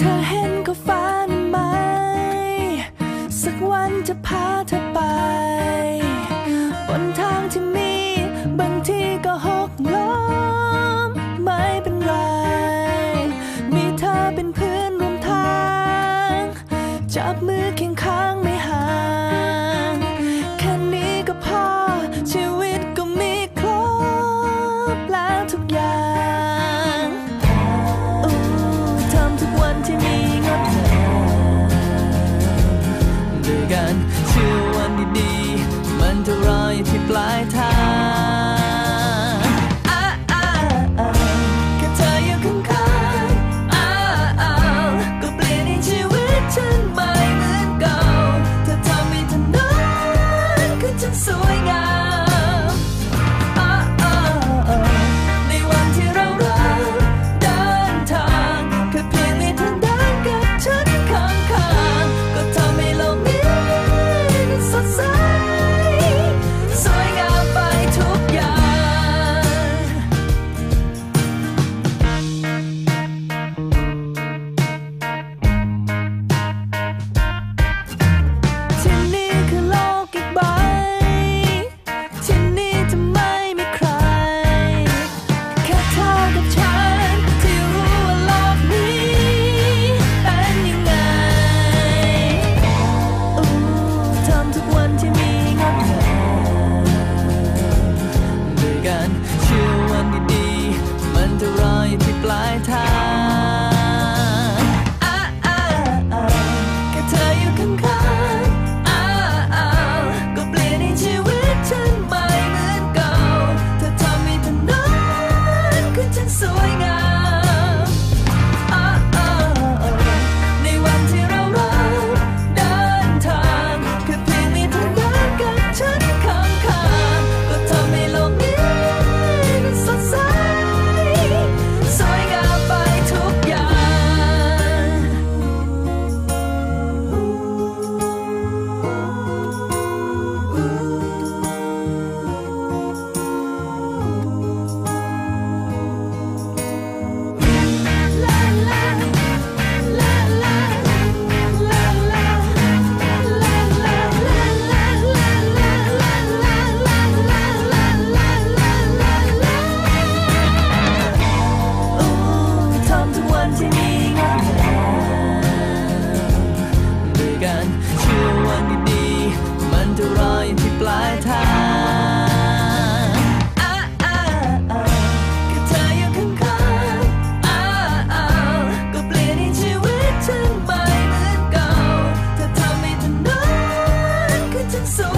เธอเห็นก็ฝันไหม สักวันจะพาเธอไป บนทางที่มีบางทีก็หกล้มไม่เป็นไร มีเธอเป็นเพื่อนร่วมทาง จับมือเคียง blijdheid. so